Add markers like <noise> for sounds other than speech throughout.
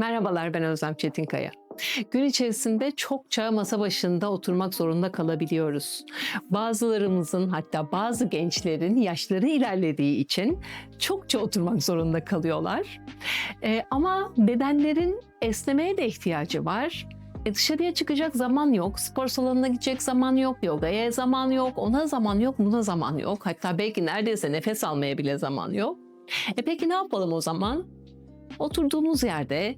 Merhabalar ben Özlem Çetinkaya. Gün içerisinde çokça masa başında oturmak zorunda kalabiliyoruz. Bazılarımızın hatta bazı gençlerin yaşları ilerlediği için çokça oturmak zorunda kalıyorlar. Ee, ama bedenlerin esnemeye de ihtiyacı var. E dışarıya çıkacak zaman yok, spor salonuna gidecek zaman yok, yogaya zaman yok, ona zaman yok, buna zaman yok. Hatta belki neredeyse nefes almaya bile zaman yok. E peki ne yapalım o zaman? Oturduğumuz yerde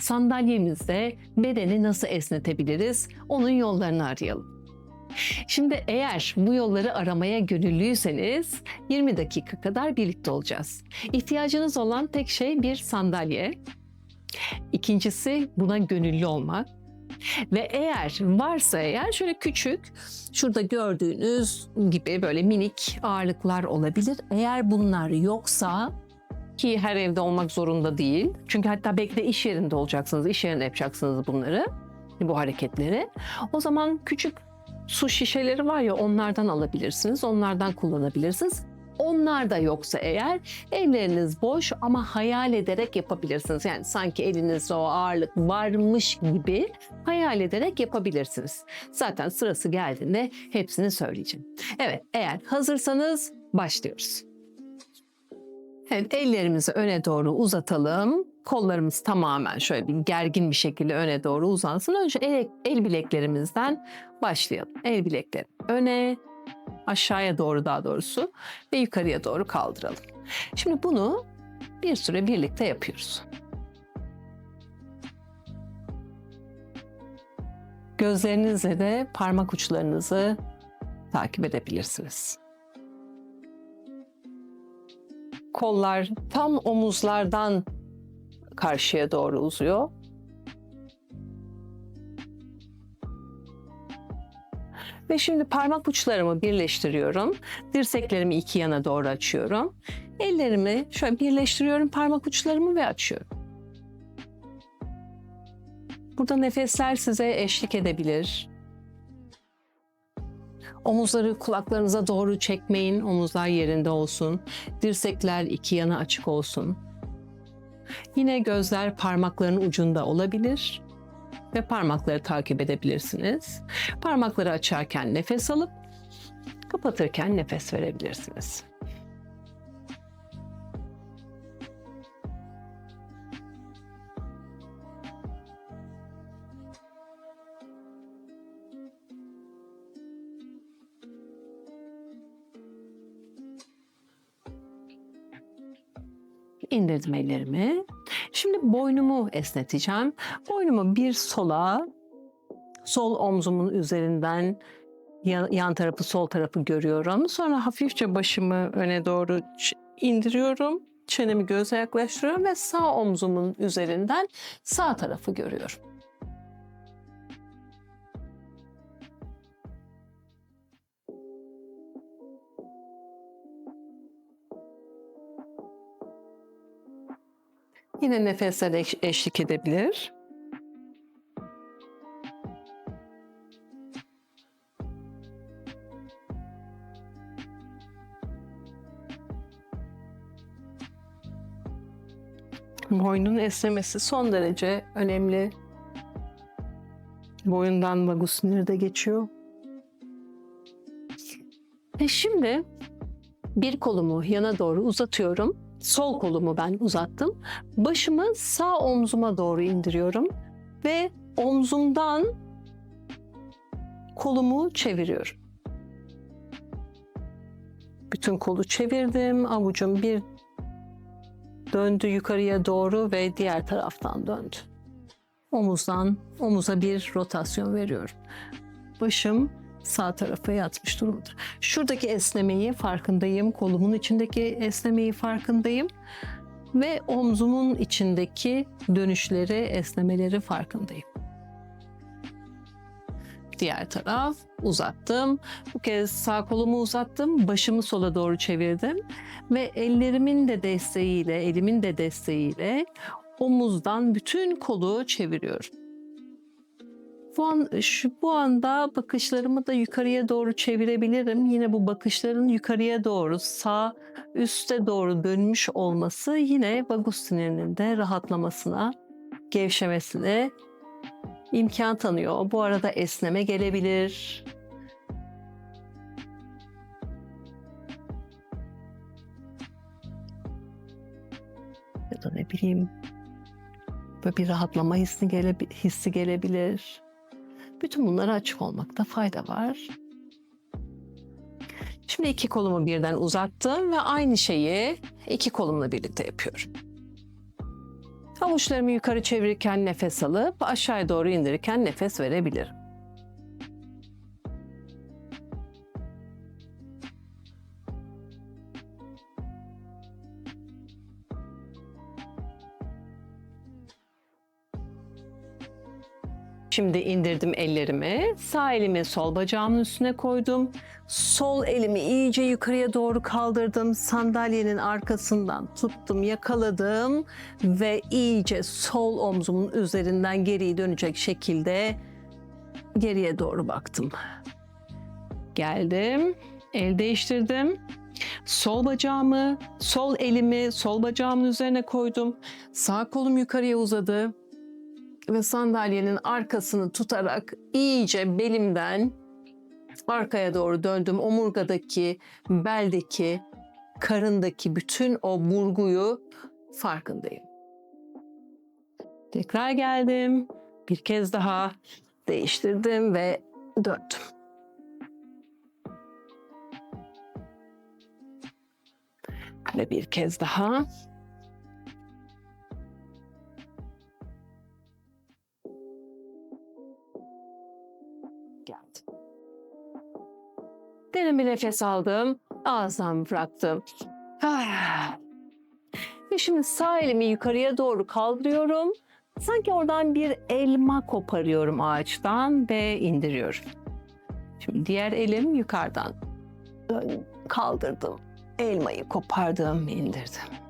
sandalyemizde bedeni nasıl esnetebiliriz? Onun yollarını arayalım. Şimdi eğer bu yolları aramaya gönüllüyseniz 20 dakika kadar birlikte olacağız. İhtiyacınız olan tek şey bir sandalye. İkincisi buna gönüllü olmak. Ve eğer varsa eğer şöyle küçük, şurada gördüğünüz gibi böyle minik ağırlıklar olabilir. Eğer bunlar yoksa ki her evde olmak zorunda değil. Çünkü hatta belki de iş yerinde olacaksınız, iş yerinde yapacaksınız bunları, bu hareketleri. O zaman küçük su şişeleri var ya onlardan alabilirsiniz, onlardan kullanabilirsiniz. Onlar da yoksa eğer elleriniz boş ama hayal ederek yapabilirsiniz. Yani sanki elinizde o ağırlık varmış gibi hayal ederek yapabilirsiniz. Zaten sırası geldiğinde hepsini söyleyeceğim. Evet eğer hazırsanız başlıyoruz. Evet, ellerimizi öne doğru uzatalım. Kollarımız tamamen şöyle bir gergin bir şekilde öne doğru uzansın. Önce el, el bileklerimizden başlayalım. El bilekleri öne, aşağıya doğru daha doğrusu ve yukarıya doğru kaldıralım. Şimdi bunu bir süre birlikte yapıyoruz. Gözlerinizle de parmak uçlarınızı takip edebilirsiniz. Kollar tam omuzlardan karşıya doğru uzuyor. Ve şimdi parmak uçlarımı birleştiriyorum. Dirseklerimi iki yana doğru açıyorum. Ellerimi şöyle birleştiriyorum parmak uçlarımı ve açıyorum. Burada nefesler size eşlik edebilir. Omuzları kulaklarınıza doğru çekmeyin. Omuzlar yerinde olsun. Dirsekler iki yana açık olsun. Yine gözler parmakların ucunda olabilir ve parmakları takip edebilirsiniz. Parmakları açarken nefes alıp kapatırken nefes verebilirsiniz. İndirdim ellerimi. Şimdi boynumu esneteceğim. Boynumu bir sola, sol omzumun üzerinden yan, yan tarafı sol tarafı görüyorum. Sonra hafifçe başımı öne doğru indiriyorum. Çenemi göze yaklaştırıyorum ve sağ omzumun üzerinden sağ tarafı görüyorum. Yine nefesler eş- eşlik edebilir. Boynun esnemesi son derece önemli. Boyundan vagus de geçiyor. Ve şimdi bir kolumu yana doğru uzatıyorum sol kolumu ben uzattım. Başımı sağ omzuma doğru indiriyorum ve omzumdan kolumu çeviriyorum. Bütün kolu çevirdim. Avucum bir döndü yukarıya doğru ve diğer taraftan döndü. Omuzdan omuza bir rotasyon veriyorum. Başım sağ tarafa yatmış durumdadır. Şuradaki esnemeyi farkındayım. Kolumun içindeki esnemeyi farkındayım. Ve omzumun içindeki dönüşleri, esnemeleri farkındayım. Diğer taraf uzattım. Bu kez sağ kolumu uzattım. Başımı sola doğru çevirdim. Ve ellerimin de desteğiyle, elimin de desteğiyle omuzdan bütün kolu çeviriyorum. Bu an şu bu anda bakışlarımı da yukarıya doğru çevirebilirim. Yine bu bakışların yukarıya doğru sağ üste doğru dönmüş olması yine vagus sinirinin de rahatlamasına gevşemesine imkan tanıyor. Bu arada esneme gelebilir. Ya da ne bileyim böyle bir rahatlama hissi, gele, hissi gelebilir. Bütün bunlara açık olmakta fayda var. Şimdi iki kolumu birden uzattım ve aynı şeyi iki kolumla birlikte yapıyorum. Avuçlarımı yukarı çevirirken nefes alıp aşağıya doğru indirirken nefes verebilirim. Şimdi indirdim ellerimi. Sağ elimi sol bacağımın üstüne koydum. Sol elimi iyice yukarıya doğru kaldırdım. Sandalyenin arkasından tuttum, yakaladım ve iyice sol omzumun üzerinden geriye dönecek şekilde geriye doğru baktım. Geldim, el değiştirdim. Sol bacağımı, sol elimi sol bacağımın üzerine koydum. Sağ kolum yukarıya uzadı ve sandalyenin arkasını tutarak iyice belimden arkaya doğru döndüm. Omurgadaki, beldeki, karındaki bütün o burguyu farkındayım. Tekrar geldim. Bir kez daha değiştirdim ve döndüm. Ve bir kez daha Derin bir nefes aldım. Ağızdan bıraktım. Ah. Ve şimdi sağ elimi yukarıya doğru kaldırıyorum. Sanki oradan bir elma koparıyorum ağaçtan ve indiriyorum. Şimdi diğer elim yukarıdan kaldırdım. Elmayı kopardım, indirdim.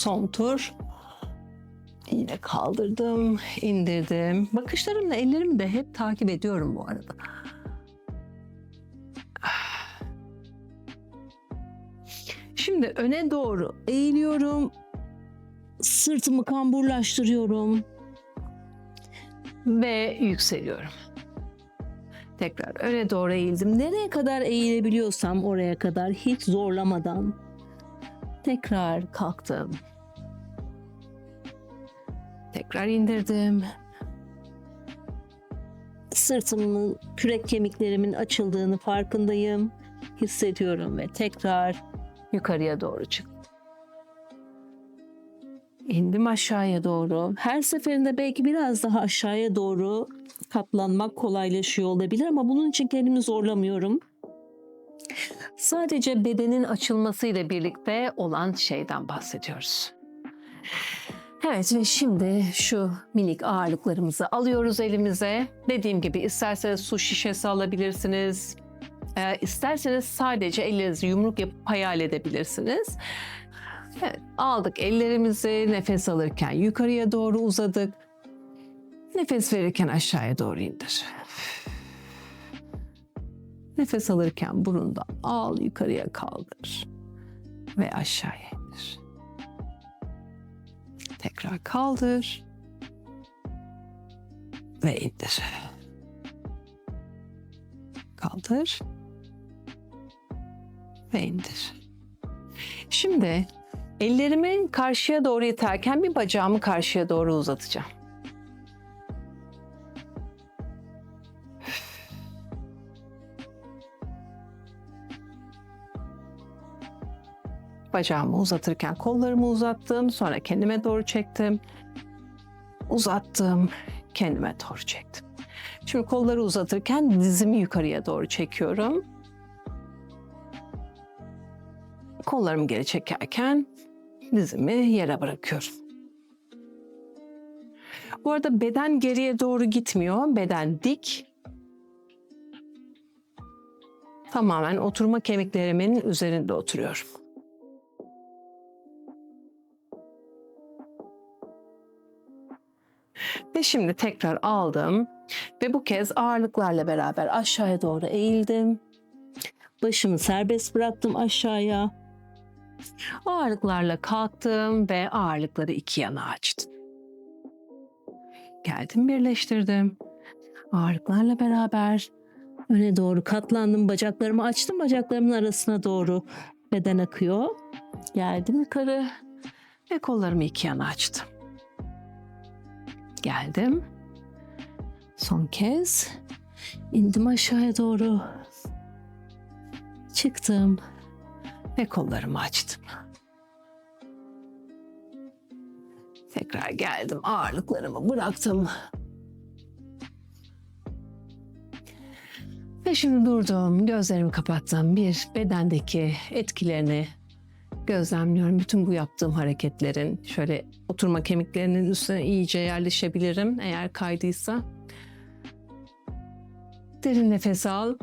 Son tur. Yine kaldırdım, indirdim. Bakışlarımla ellerimi de hep takip ediyorum bu arada. Şimdi öne doğru eğiliyorum. Sırtımı kamburlaştırıyorum. Ve yükseliyorum. Tekrar öne doğru eğildim. Nereye kadar eğilebiliyorsam oraya kadar hiç zorlamadan tekrar kalktım. Tekrar indirdim. Sırtımın, kürek kemiklerimin açıldığını farkındayım. Hissediyorum ve tekrar yukarıya doğru çıktım. İndim aşağıya doğru. Her seferinde belki biraz daha aşağıya doğru katlanmak kolaylaşıyor olabilir ama bunun için kendimi zorlamıyorum. Sadece bedenin açılmasıyla birlikte olan şeyden bahsediyoruz. Evet ve şimdi şu minik ağırlıklarımızı alıyoruz elimize. Dediğim gibi isterseniz su şişesi alabilirsiniz. Ee, isterseniz sadece ellerinizi yumruk yapıp hayal edebilirsiniz. Evet, aldık ellerimizi nefes alırken yukarıya doğru uzadık. Nefes verirken aşağıya doğru indir. Nefes alırken burundan al yukarıya kaldır ve aşağıya. Tekrar kaldır ve indir. Kaldır ve indir. Şimdi ellerimi karşıya doğru iterken bir bacağımı karşıya doğru uzatacağım. Bacağımı uzatırken kollarımı uzattım, sonra kendime doğru çektim. Uzattım, kendime doğru çektim. Şimdi kolları uzatırken dizimi yukarıya doğru çekiyorum. Kollarımı geri çekerken dizimi yere bırakıyorum. Bu arada beden geriye doğru gitmiyor. Beden dik. Tamamen oturma kemiklerimin üzerinde oturuyorum. Ve şimdi tekrar aldım ve bu kez ağırlıklarla beraber aşağıya doğru eğildim. Başımı serbest bıraktım aşağıya. Ağırlıklarla kalktım ve ağırlıkları iki yana açtım. Geldim birleştirdim. Ağırlıklarla beraber öne doğru katlandım. Bacaklarımı açtım. Bacaklarımın arasına doğru beden akıyor. Geldim yukarı ve kollarımı iki yana açtım. Geldim. Son kez indim aşağıya doğru. Çıktım ve kollarımı açtım. Tekrar geldim. Ağırlıklarımı bıraktım. Ve şimdi durdum, gözlerimi kapattım. Bir bedendeki etkilerini gözlemliyorum. Bütün bu yaptığım hareketlerin şöyle oturma kemiklerinin üstüne iyice yerleşebilirim eğer kaydıysa. Derin nefes al.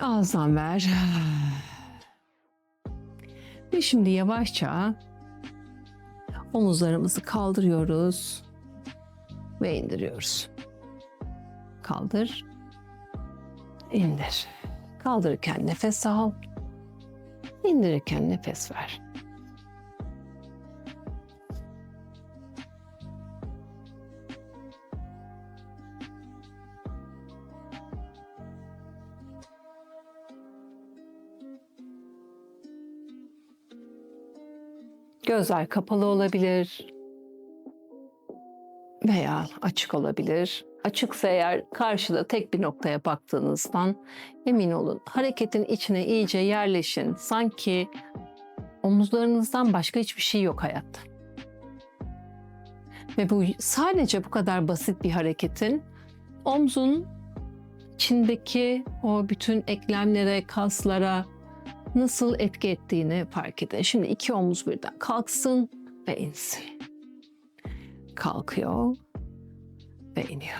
Ağızdan ver. Ve şimdi yavaşça omuzlarımızı kaldırıyoruz ve indiriyoruz. Kaldır. indir. Kaldırırken nefes al. İndirirken nefes ver. Gözler kapalı olabilir veya açık olabilir. Açıksa eğer karşıda tek bir noktaya baktığınızdan emin olun. Hareketin içine iyice yerleşin. Sanki omuzlarınızdan başka hiçbir şey yok hayatta. Ve bu sadece bu kadar basit bir hareketin omzun içindeki o bütün eklemlere, kaslara, nasıl etki ettiğini fark edin. Şimdi iki omuz birden kalksın ve insin. Kalkıyor ve iniyor.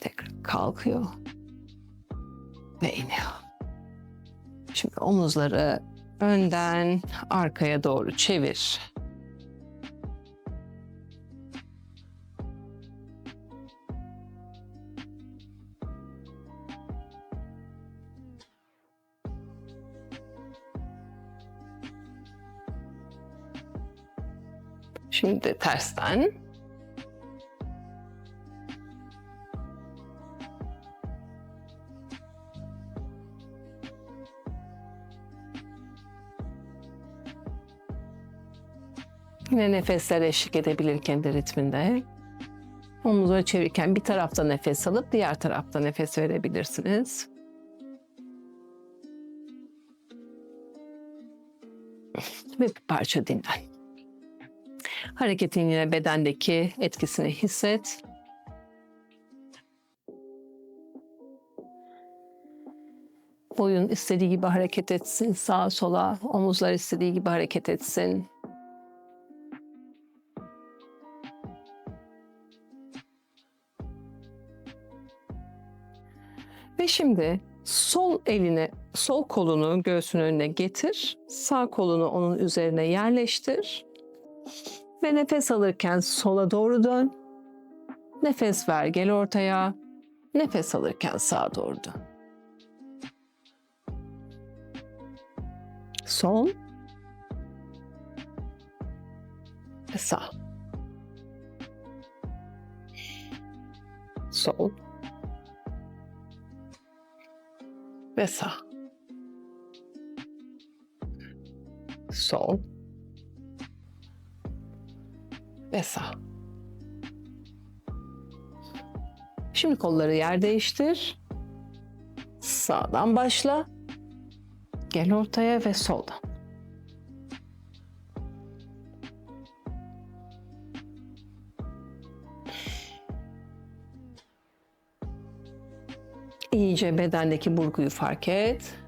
Tekrar kalkıyor ve iniyor. Şimdi omuzları önden arkaya doğru çevir. Şimdi tersten. Yine nefesler eşlik edebilir kendi ritminde. Omuzları çevirirken bir tarafta nefes alıp diğer tarafta nefes verebilirsiniz. Ve bir parça dinlen. Hareketin yine bedendeki etkisini hisset. Boyun istediği gibi hareket etsin, sağa sola, omuzlar istediği gibi hareket etsin. Ve şimdi sol elini, sol kolunu göğsün önüne getir. Sağ kolunu onun üzerine yerleştir. Ve nefes alırken sola doğru dön. Nefes ver gel ortaya. Nefes alırken sağa doğru dön. Sol. Ve sağ. Sol. Ve sağ. Sol ve sağ. Şimdi kolları yer değiştir. Sağdan başla. Gel ortaya ve soldan. İyice bedendeki burguyu fark et.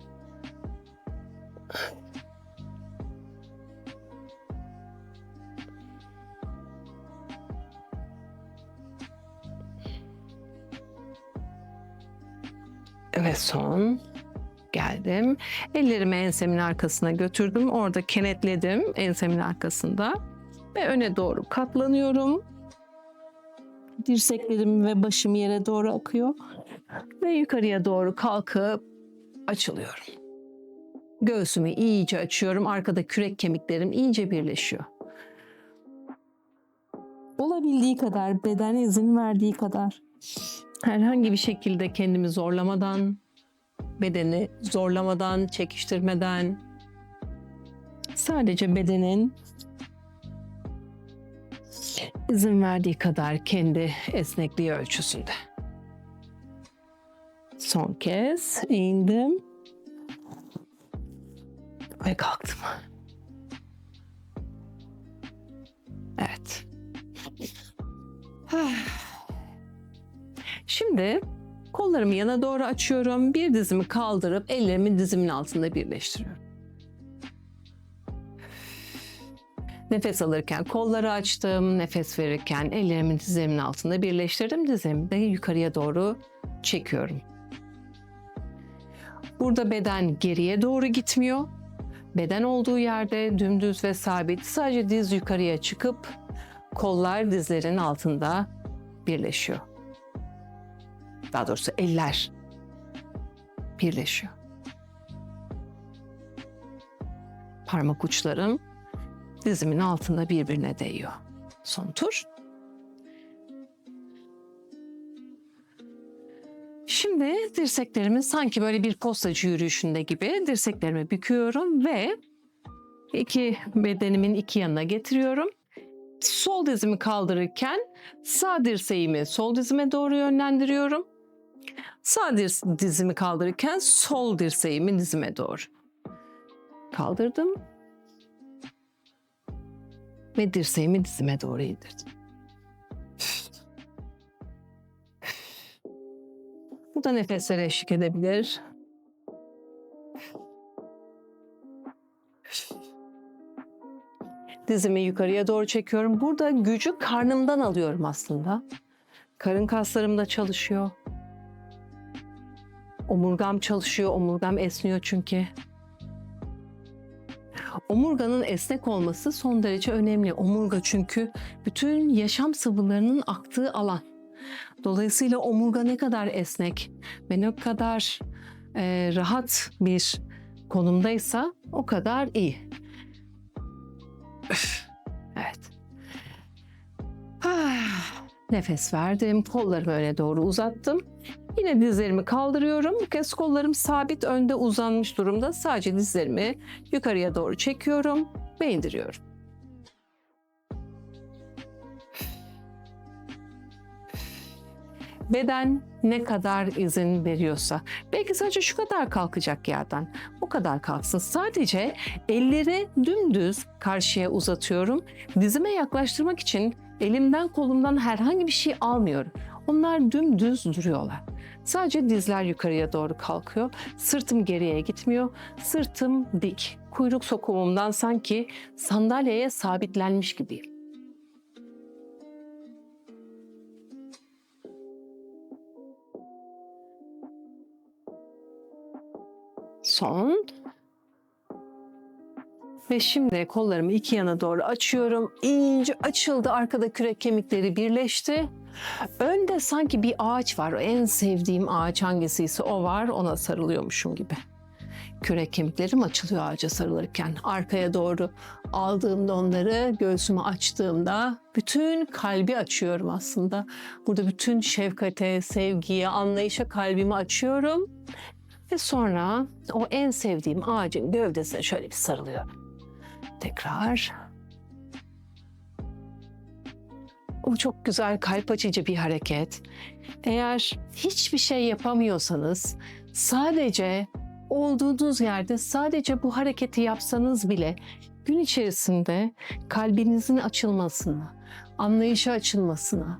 Son geldim. Ellerimi ensemin arkasına götürdüm. Orada kenetledim ensemin arkasında. Ve öne doğru katlanıyorum. Dirseklerim ve başım yere doğru akıyor. Ve yukarıya doğru kalkıp açılıyorum. Göğsümü iyice açıyorum. Arkada kürek kemiklerim iyice birleşiyor. Olabildiği kadar, beden izin verdiği kadar. Herhangi bir şekilde kendimi zorlamadan, bedeni zorlamadan, çekiştirmeden sadece bedenin izin verdiği kadar kendi esnekliği ölçüsünde. Son kez indim ve kalktım. Evet. <sighs> Şimdi kollarımı yana doğru açıyorum. Bir dizimi kaldırıp ellerimi dizimin altında birleştiriyorum. Nefes alırken kolları açtım. Nefes verirken ellerimi dizlerimin altında birleştirdim. Dizlerimi de yukarıya doğru çekiyorum. Burada beden geriye doğru gitmiyor. Beden olduğu yerde dümdüz ve sabit. Sadece diz yukarıya çıkıp kollar dizlerin altında birleşiyor. Daha doğrusu eller birleşiyor. Parmak uçlarım dizimin altında birbirine değiyor. Son tur. Şimdi dirseklerimi sanki böyle bir postacı yürüyüşünde gibi dirseklerimi büküyorum ve iki bedenimin iki yanına getiriyorum. Sol dizimi kaldırırken sağ dirseğimi sol dizime doğru yönlendiriyorum. Sağ dizimi kaldırırken sol dirseğimi dizime doğru. Kaldırdım. Ve dirseğimi dizime doğru indirdim. Burada nefeslere eşlik edebilir. Dizimi yukarıya doğru çekiyorum. Burada gücü karnımdan alıyorum aslında. Karın kaslarım da çalışıyor. Omurgam çalışıyor, omurgam esniyor çünkü. Omurganın esnek olması son derece önemli. Omurga çünkü bütün yaşam sıvılarının aktığı alan. Dolayısıyla omurga ne kadar esnek ve ne kadar e, rahat bir konumdaysa o kadar iyi. Evet. Ah, Nefes verdim, kollarımı öne doğru uzattım. Yine dizlerimi kaldırıyorum. Bu kez kollarım sabit önde uzanmış durumda. Sadece dizlerimi yukarıya doğru çekiyorum ve indiriyorum. Beden ne kadar izin veriyorsa, belki sadece şu kadar kalkacak yerden, o kadar kalksın. Sadece elleri dümdüz karşıya uzatıyorum. Dizime yaklaştırmak için elimden kolumdan herhangi bir şey almıyorum. Onlar dümdüz duruyorlar. Sadece dizler yukarıya doğru kalkıyor. Sırtım geriye gitmiyor. Sırtım dik. Kuyruk sokumumdan sanki sandalyeye sabitlenmiş gibiyim. Son. Ve şimdi kollarımı iki yana doğru açıyorum. İyice açıldı. Arkada kürek kemikleri birleşti. Önde sanki bir ağaç var. En sevdiğim ağaç hangisiyse o var. Ona sarılıyormuşum gibi. Kürek kemiklerim açılıyor ağaca sarılırken. Arkaya doğru aldığımda onları göğsümü açtığımda bütün kalbi açıyorum aslında. Burada bütün şefkate, sevgiye, anlayışa kalbimi açıyorum. Ve sonra o en sevdiğim ağacın gövdesine şöyle bir sarılıyorum. Tekrar. O çok güzel kalp açıcı bir hareket. Eğer hiçbir şey yapamıyorsanız sadece olduğunuz yerde sadece bu hareketi yapsanız bile gün içerisinde kalbinizin açılmasını, anlayışa açılmasına,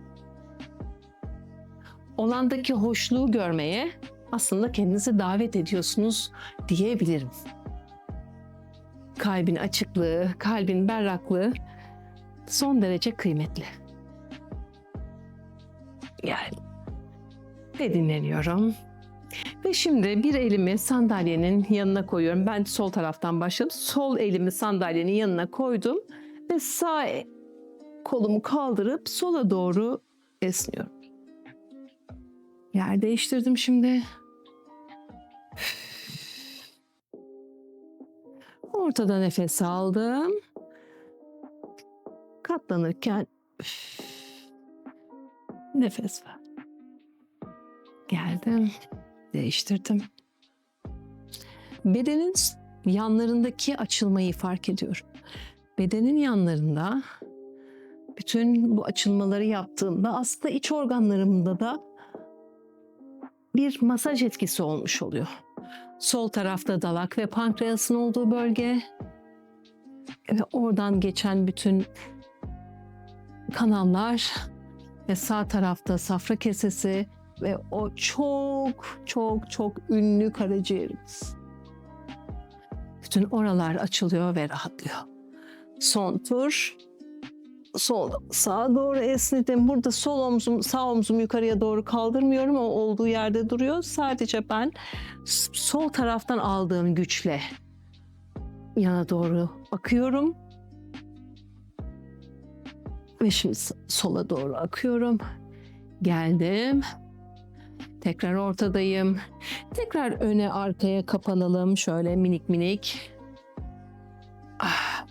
olandaki hoşluğu görmeye aslında kendinizi davet ediyorsunuz diyebilirim. Kalbin açıklığı, kalbin berraklığı son derece kıymetli. Yani ve dinleniyorum. Ve şimdi bir elimi sandalyenin yanına koyuyorum. Ben sol taraftan başladım. Sol elimi sandalyenin yanına koydum ve sağ kolumu kaldırıp sola doğru esniyorum. Yer değiştirdim şimdi. Ortada nefes aldım. Katlanırken nefes ver. Geldim. Değiştirdim. Bedenin yanlarındaki açılmayı fark ediyorum. Bedenin yanlarında bütün bu açılmaları yaptığımda aslında iç organlarımda da bir masaj etkisi olmuş oluyor. Sol tarafta dalak ve pankreasın olduğu bölge ve oradan geçen bütün kanallar ve sağ tarafta safra kesesi ve o çok çok çok ünlü karaciğerimiz. Bütün oralar açılıyor ve rahatlıyor. Son tur. Sol sağa doğru esnedim. Burada sol omzum sağ omzum yukarıya doğru kaldırmıyorum. O olduğu yerde duruyor. Sadece ben sol taraftan aldığım güçle yana doğru akıyorum. Ve şimdi sola doğru akıyorum. Geldim. Tekrar ortadayım. Tekrar öne arkaya kapanalım. Şöyle minik minik. Ah.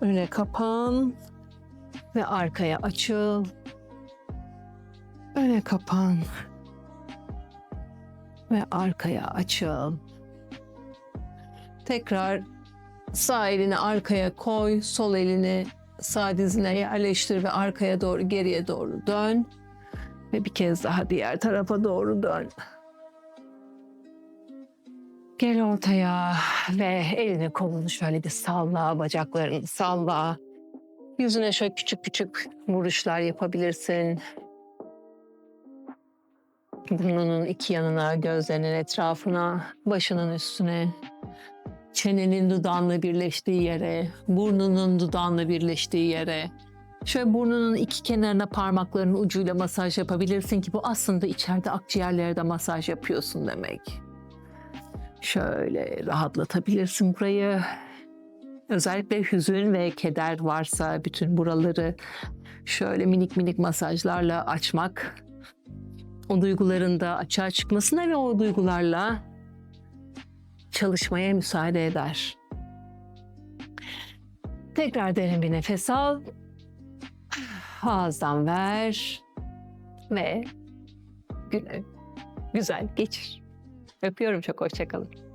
Öne kapan. Ve arkaya açıl. Öne kapan. Ve arkaya açıl. Tekrar sağ elini arkaya koy. Sol elini sağ dizine yerleştir ve arkaya doğru geriye doğru dön. Ve bir kez daha diğer tarafa doğru dön. Gel ortaya ve elini kolunu şöyle bir salla, bacaklarını salla. Yüzüne şöyle küçük küçük vuruşlar yapabilirsin. Burnunun iki yanına, gözlerinin etrafına, başının üstüne. Çenenin dudağınla birleştiği yere, burnunun dudağınla birleştiği yere. Şöyle burnunun iki kenarına parmaklarının ucuyla masaj yapabilirsin ki bu aslında içeride akciğerlere de masaj yapıyorsun demek. Şöyle rahatlatabilirsin burayı. Özellikle hüzün ve keder varsa bütün buraları şöyle minik minik masajlarla açmak o duyguların da açığa çıkmasına ve o duygularla çalışmaya müsaade eder. Tekrar derin bir nefes al. Ağızdan ver ve günü güzel geçir. Öpüyorum çok hoşçakalın.